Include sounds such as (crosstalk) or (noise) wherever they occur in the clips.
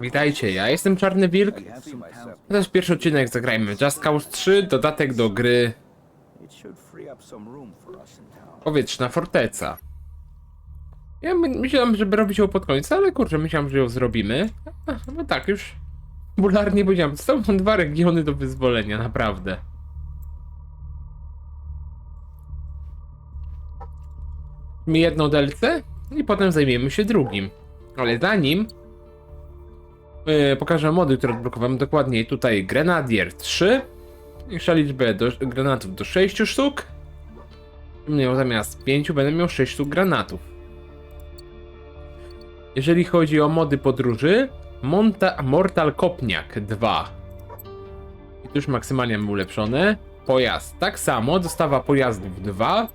Witajcie, ja jestem Czarny Wilk. To jest pierwszy odcinek Zagrajmy Just Cause 3, dodatek do gry. Powietrzna Forteca. Ja my- myślałem, żeby robić ją pod koniec, ale kurczę, myślałem, że ją zrobimy. No tak, już bularnie powiedziałem, są dwa regiony do wyzwolenia, naprawdę. Mi jedno DLC i potem zajmiemy się drugim. Ale zanim pokażę mody, które odblokowałem dokładniej. Tutaj Grenadier 3. Większa liczbę do, granatów do 6 sztuk. Miał zamiast 5 będę miał 6 sztuk granatów. Jeżeli chodzi o mody podróży, Monta Mortal Kopniak 2. I tu już maksymalnie mam ulepszone. Pojazd tak samo, dostawa pojazdów 2.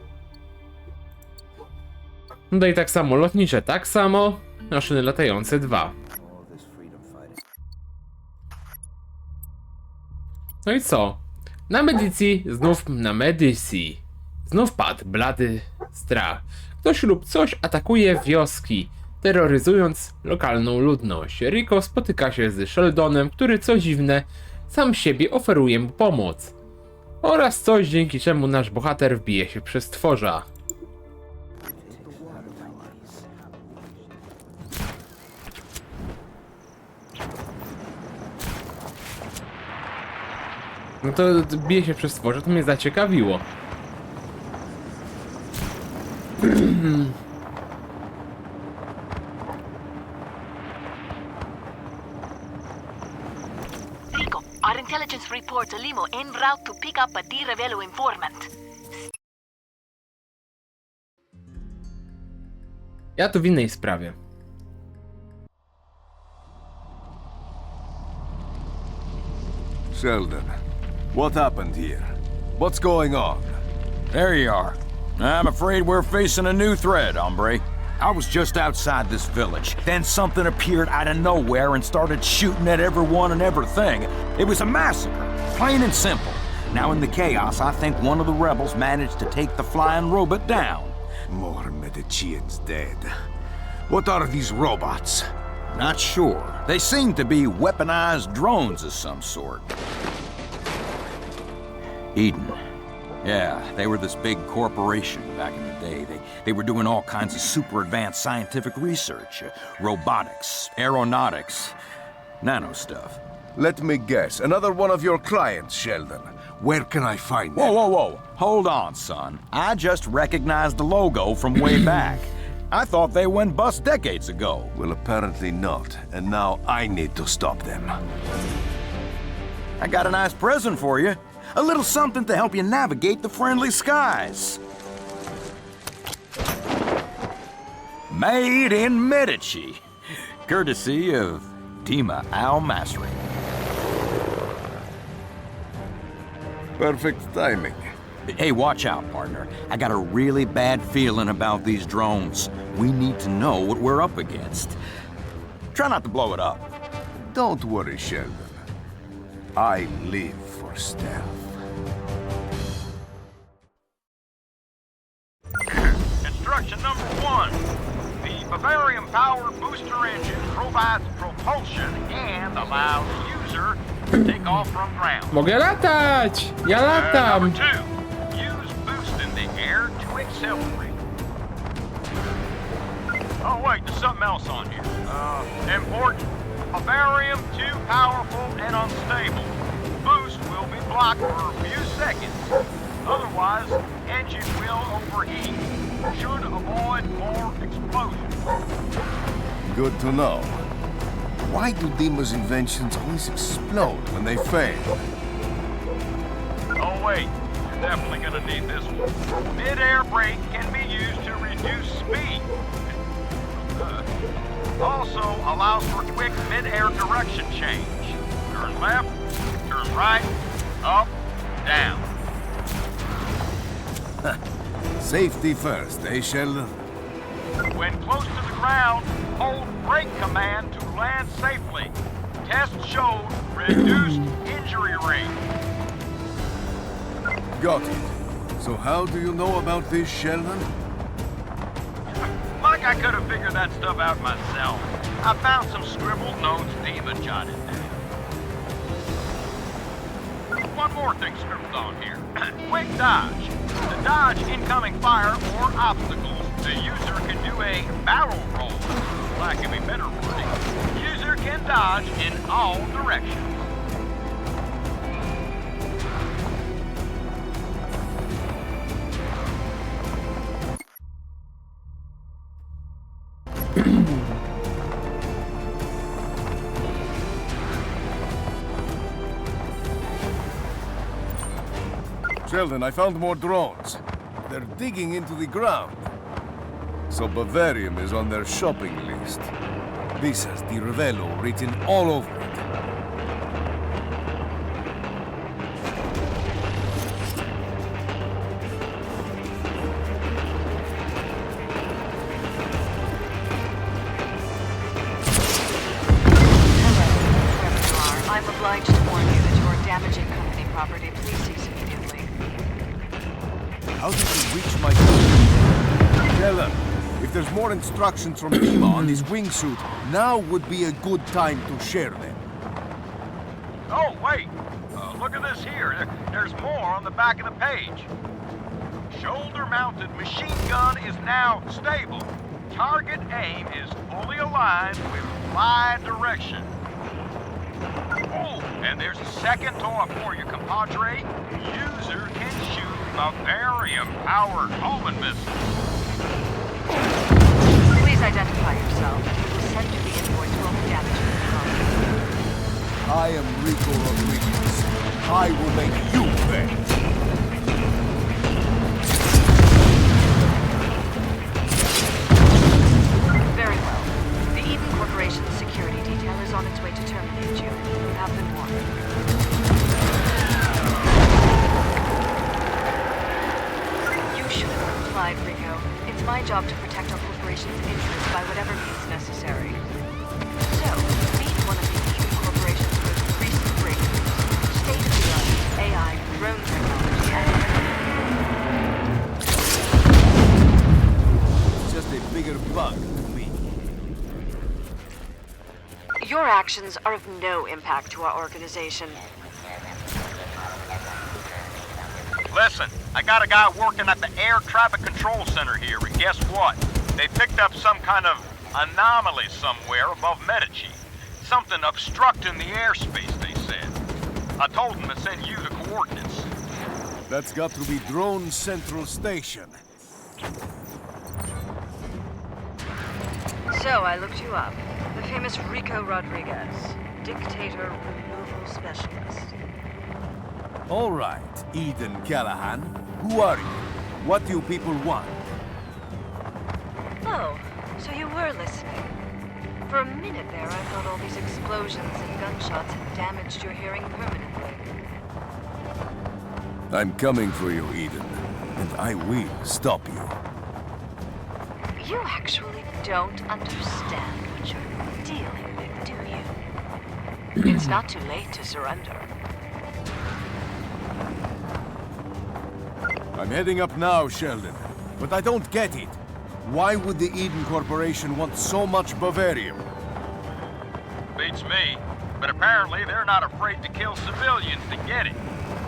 Tutaj tak samo, lotnicze tak samo, maszyny latające 2. No i co? Na medycji, znów na medycji. Znów padł blady strach. Ktoś lub coś atakuje wioski, terroryzując lokalną ludność. Rico spotyka się z Sheldonem, który co dziwne, sam siebie oferuje mu pomoc. Oraz coś, dzięki czemu nasz bohater wbije się przez tworza. No to bije się przez tworze, to mnie zaciekawiło. Rico, our intelligence reports a limo en route to pick up a Di Ravello informant. Ja tu w innej sprawie. Sheldon, what happened here? What's going on? There you are. I'm afraid we're facing a new threat, hombre. I was just outside this village. Then something appeared out of nowhere and started shooting at everyone and everything. It was a massacre, plain and simple. Now, in the chaos, I think one of the rebels managed to take the flying robot down. More Medicians dead. What are these robots? Not sure. They seem to be weaponized drones of some sort. Eden. Yeah, they were this big corporation back in the day. They, they were doing all kinds of super advanced scientific research uh, robotics, aeronautics, nano stuff. Let me guess. Another one of your clients, Sheldon. Where can I find Whoa, whoa, whoa. Hold on, son. I just recognized the logo from way (clears throat) back. I thought they went bust decades ago. Well, apparently not. And now I need to stop them. I got a nice present for you. A little something to help you navigate the friendly skies. Made in Medici. Courtesy of Dima Al Masri. Perfect timing. Hey, watch out, partner. I got a really bad feeling about these drones. We need to know what we're up against. Try not to blow it up. Don't worry, Sheldon. I live for stealth. Instruction number one. The Bavarium-powered booster engine provides propulsion and allows user to take off from ground. Mogę latać! Ja Uh, latam! number two. Use boost in the air to accelerate. Oh wait, there's something else on here. Uh, important. Bavarium too powerful and unstable. Boost will be blocked for a few seconds. Otherwise, engine will overheat. Should avoid more explosions. Good to know. Why do Dima's inventions always explode when they fail? Oh wait, you're definitely gonna need this one. Mid-air brake can be used to reduce speed. Also allows for quick mid-air direction change. Turn left, turn right, up, down. (laughs) Safety first, eh, Sheldon? When close to the ground, hold brake command to land safely. Test showed reduced (clears throat) injury rate. Got it. So how do you know about this, Sheldon? Like I could have figured that stuff out myself. I found some scribbled notes Demon jotted down. One more thing scribbled on here. (clears throat) Quick dodge. To dodge incoming fire or obstacles, the user can do a barrel roll. Lack of a better wording. User can dodge in all directions. Sheldon, I found more drones. They're digging into the ground. So Bavarium is on their shopping list. This has Di Ravello written all over it. There's more instructions from Dima on his wingsuit, now would be a good time to share them. Oh, wait. Uh, look at this here. There- There's more on the back of the page. Shoulder-mounted machine gun is now stable. Target aim is fully aligned with fly direction. Oh, and there's a second toy for you, compadre. User can shoot Bavarium-powered homing missiles. Please identify yourself. The send to the invoice will be damaging the property. I am Rico Rodriguez. I will make you pay. Very well. The Eden Corporation's security detail is on its way to terminate you. You have been warned. You should have complied, Rico. It's my job to protect our corporation's interests by whatever means necessary. So, meet one of the Eden Corporation's most recent breakthroughs. State-of-the-art AI, drone technology, It's just a bigger bug to me. Your actions are of no impact to our organization. Listen, I got a guy working at the Air Traffic Control Center here, and guess what? They picked up some kind of anomaly somewhere above Medici. Something obstructing the airspace, they said. I told them to send you the coordinates. That's got to be Drone Central Station. So I looked you up. The famous Rico Rodriguez, dictator removal specialist. All right, Eden Callahan. Who are you? What do you people want? Oh, so you were listening. For a minute there, I thought all these explosions and gunshots had damaged your hearing permanently. I'm coming for you, Eden. And I will stop you. You actually don't understand what you're dealing with, do you? (clears throat) it's not too late to surrender. I'm heading up now, Sheldon. But I don't get it. Why would the Eden Corporation want so much Bavarium? Beats me. But apparently they're not afraid to kill civilians to get it.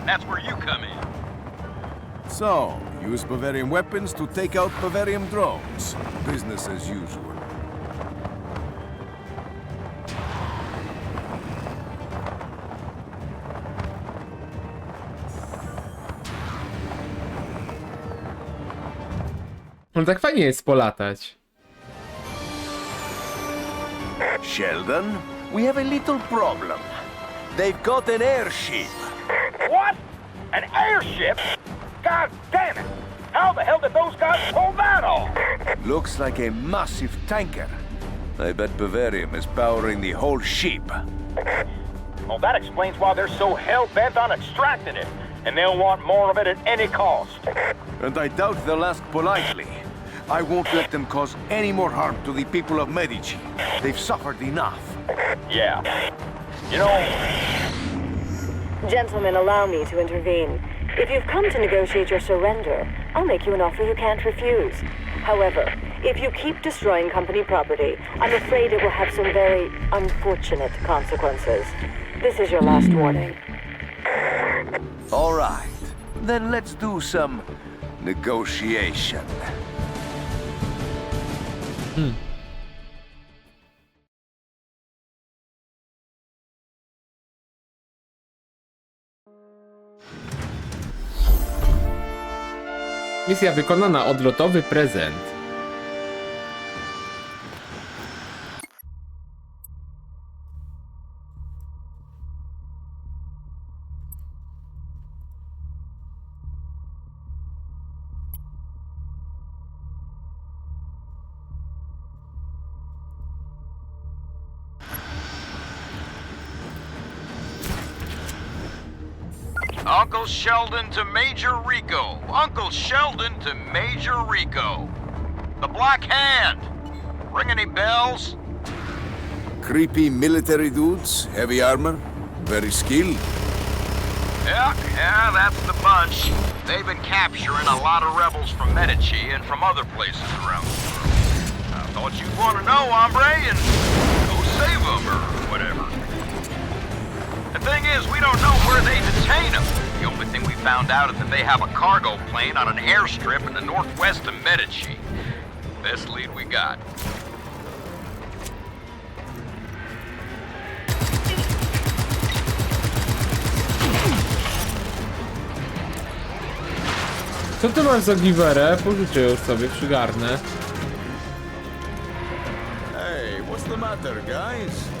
That's where you come in. So, use Bavarium weapons to take out Bavarium drones. Business as usual. No tak fajnie jest polatać. Sheldon, we have a little problem. They've got an airship. What? An airship? God damn it! How the hell did those guys pull that off? Looks like a massive tanker. I bet Bavarium is powering the whole ship. Well, that explains why they're so hell-bent on extracting it. And they'll want more of it at any cost. And I doubt they'll ask politely. I won't let them cause any more harm to the people of Medici. They've suffered enough. Yeah. You know, Gentlemen, allow me to intervene. If you've come to negotiate your surrender, I'll make you an offer you can't refuse. However, If you keep destroying company property, I'm afraid it will have some very unfortunate consequences. This is your last warning. All right. Then let's do some negotiation. Misja wykonana, odlotowy prezent. Uncle Sheldon to Major Rico. Uncle Sheldon to Major Rico. The Black Hand. Ring any bells? Creepy military dudes, heavy armor, very skilled. Yeah, yeah, that's the bunch. They've been capturing a lot of rebels from Medici and from other places around the world. I thought you'd want to know, hombre, and go save them or whatever. The thing is, we don't know where they detain them. The only thing we found out is that they have a cargo plane on an airstrip in the northwest of Medici. Best lead we got. Co ty masz za giwerę? Pożyczę ją sobie, przygarnę. Hey, what's the matter, guys?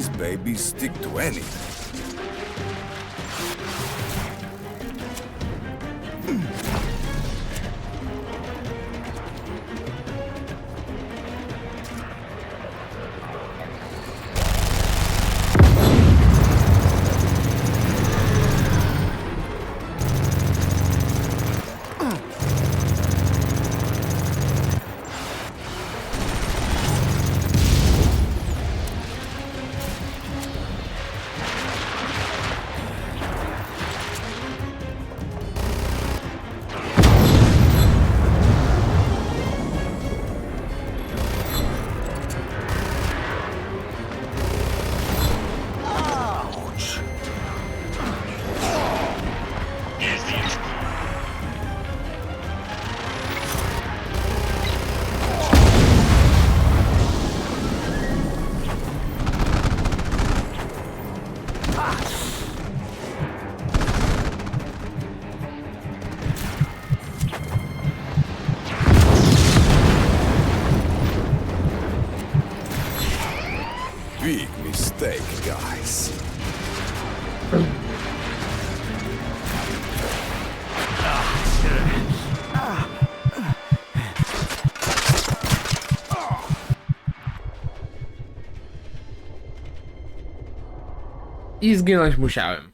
These babies stick to anything. I zginąć musiałem.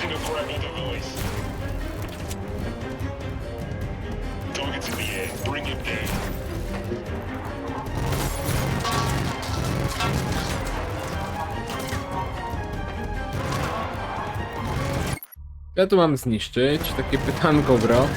Grapple device. Target's in the air. Bring down. Ja tu mam zniszczyć. Takie pytanko, bro.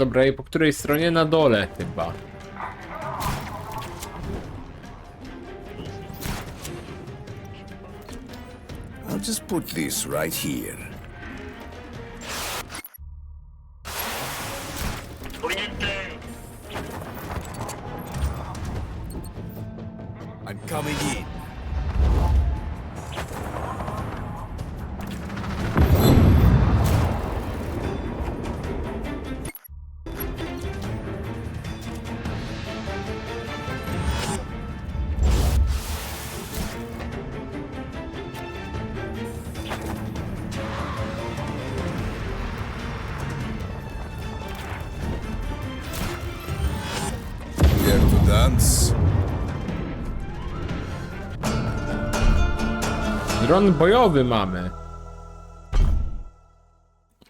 Dobra, i po której stronie? Na dole chyba. I'll just put this right here. Dron bojowy mamy.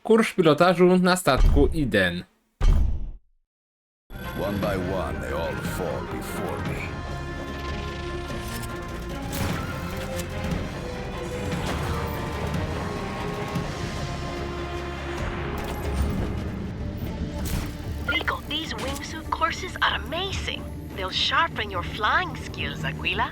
Kurs pilotażu na statku Iden. One by one, they all fall before me. Rico, these wingsuit courses are amazing. They'll sharpen your flying skills, Aquila.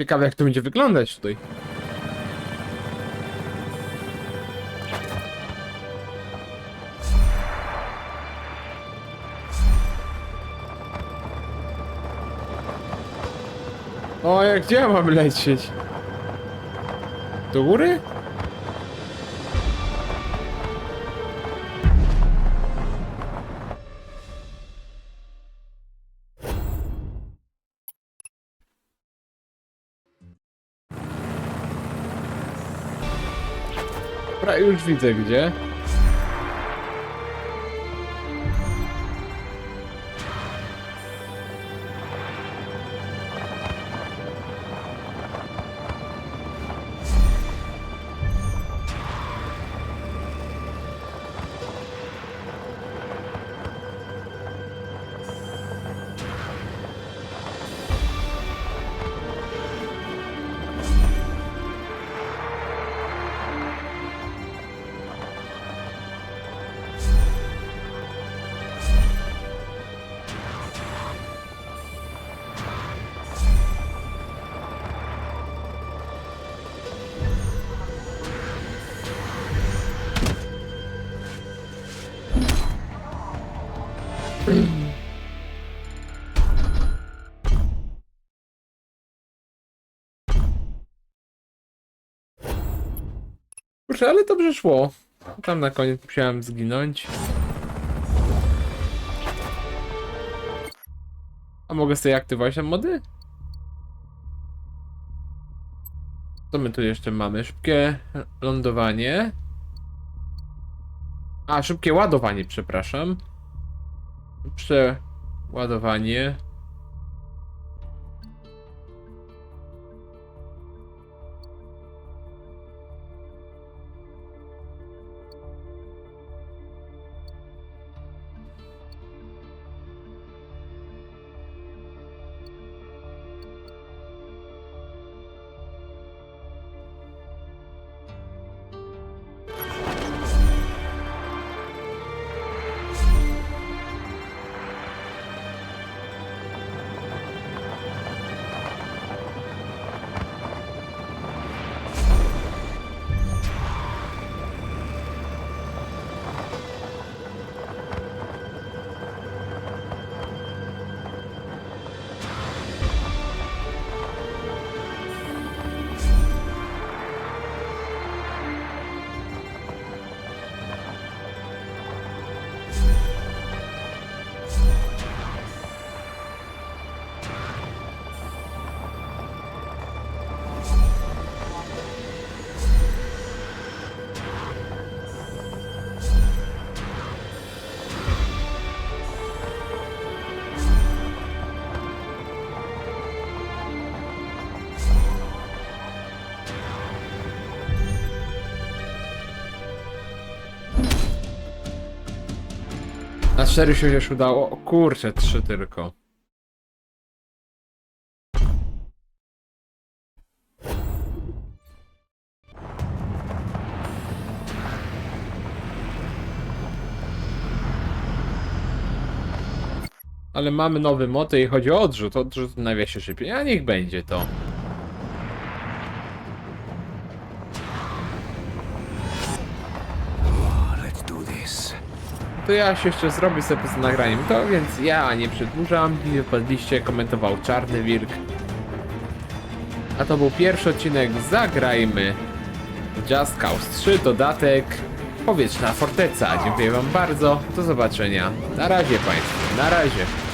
Ciekawe jak to będzie wyglądać tutaj. O, jak gdzie mam lecieć? Do góry? Już widzę gdzie. Ale dobrze szło. Tam na koniec musiałem zginąć. A mogę sobie aktywować te mody? Co my tu jeszcze mamy? Szybkie lądowanie. A, szybkie ładowanie, przepraszam. Przeładowanie. Cztery się już udało. O kurczę, trzy tylko. Ale mamy nowy moty i chodzi o odrzut. Odrzut nawiasie szybciej. A niech będzie to. To ja się jeszcze zrobię sobie z nagraniem to, więc ja nie przedłużam. Nie wpadliście, komentował Czarny Wilk. A to był pierwszy odcinek Zagrajmy Just Cause 3, dodatek powietrzna forteca. Dziękuję wam bardzo. Do zobaczenia. Na razie państwu. Na razie.